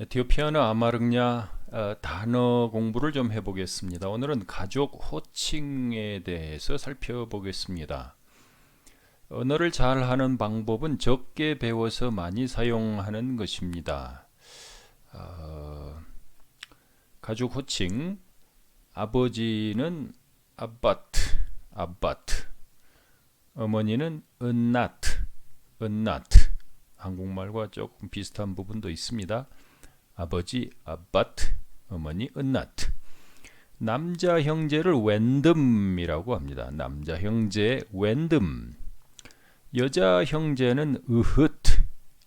에티오피아는 아마르냐 어, 단어 공부를 좀 해보겠습니다. 오늘은 가족 호칭에 대해서 살펴보겠습니다. 언어를 잘 하는 방법은 적게 배워서 많이 사용하는 것입니다. 어, 가족 호칭 아버지는 아바트 아바트 어머니는 은나트 은나트 한국말과 조금 비슷한 부분도 있습니다. 아버지 아바트, 어머니 은나트. 남자 형제를 웬듬이라고 합니다. 남자 형제 웬듬. 여자 형제는 으흐트.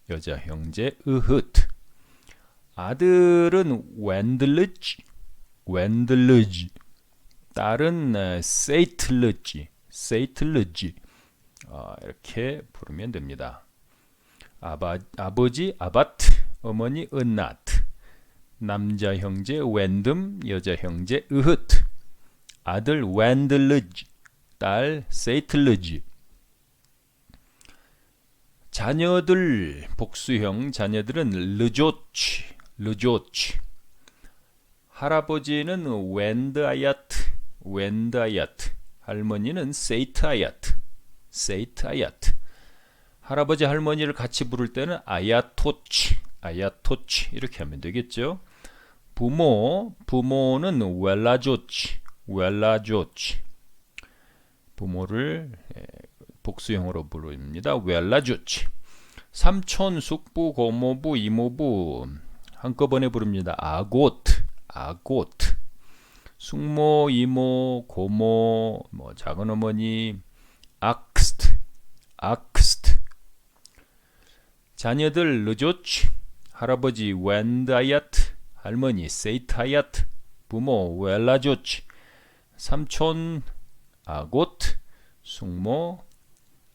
여자 형제 으흐트. 아들은 웬들르지. 웬들르지. 딸은 어, 세이틀르지. 세이틀르지. 어, 이렇게 부르면 됩니다. 아바, 아버지 아바트, 어머니 은나트, 남자 형제 웬듬, 여자 형제 으흐트, 아들 웬들르지, 딸 세이틀르지. 자녀들 복수형 자녀들은 르조치, 르조치. 할아버지는 웬드아야트, 웬드아야트. 할머니는 세이트아야트, 세이트아야트. 할아버지 할머니를 같이 부를 때는 아야토치, 아야토치 이렇게 하면 되겠죠. 부모, 부모는 웰라조치, 웰라조치. 부모를 에, 복수형으로 부릅니다. 웰라조치. 삼촌, 숙부, 고모부, 이모부 한꺼번에 부릅니다. 아고트, 아고트. 숙모, 이모, 고모, 뭐 작은 어머니, 악스트, 악스트. 자녀들 르조치, 할아버지 웬다야트, 할머니 세이타야트, 부모 웰라조치, 삼촌 아고트, 숙모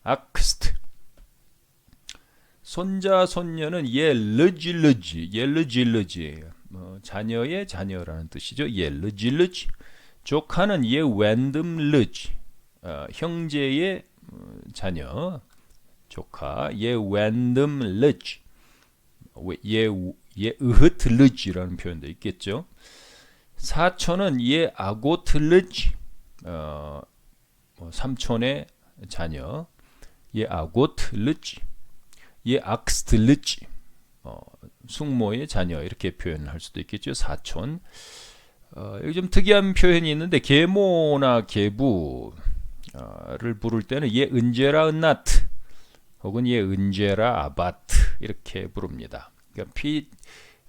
악스트. 손자 손녀는 옐르질르지, 옐르질르지. 뭐 자녀의 자녀라는 뜻이죠. 옐르질르지. 조카는 예 웬듬르지. 어, 형제의 어, 자녀 조카 예 웬덤 르지 예, 예 으흐틀르지라는 표현도 있겠죠. 사촌은 예 아고틀르지. 어, 뭐 삼촌의 자녀. 예 아고틀르지. 예 악스틀르지. 어, 숙모의 자녀 이렇게 표현할 수도 있겠죠. 사촌. 어, 여기 좀 특이한 표현이 있는데 계모나 계부를 부를 때는 예 은제라 은나트 혹은 예 은제라 아바트 이렇게 부릅니다. 그러니까 피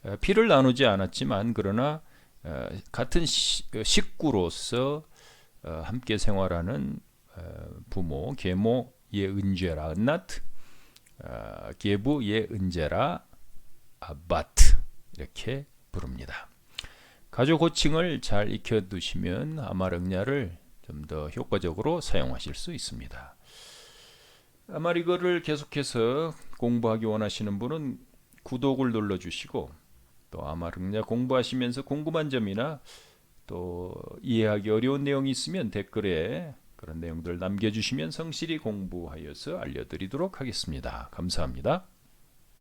어, 피를 나누지 않았지만 그러나 어, 같은 시, 어, 식구로서 어, 함께 생활하는 어, 부모 계모 예 은제라 은나트 어, 계부 예 은제라 아바트 이렇게 부릅니다. 가족 호칭을 잘 익혀두시면 아마르냐를 좀 더 효과적으로 사용하실 수 있습니다. 아마리거를 계속해서 공부하기 원하시는 분은 구독을 눌러주시고 또 아마르냐 공부하시면서 궁금한 점이나 또 이해하기 어려운 내용이 있으면 댓글에 그런 내용들 남겨주시면 성실히 공부하여서 알려드리도록 하겠습니다. 감사합니다.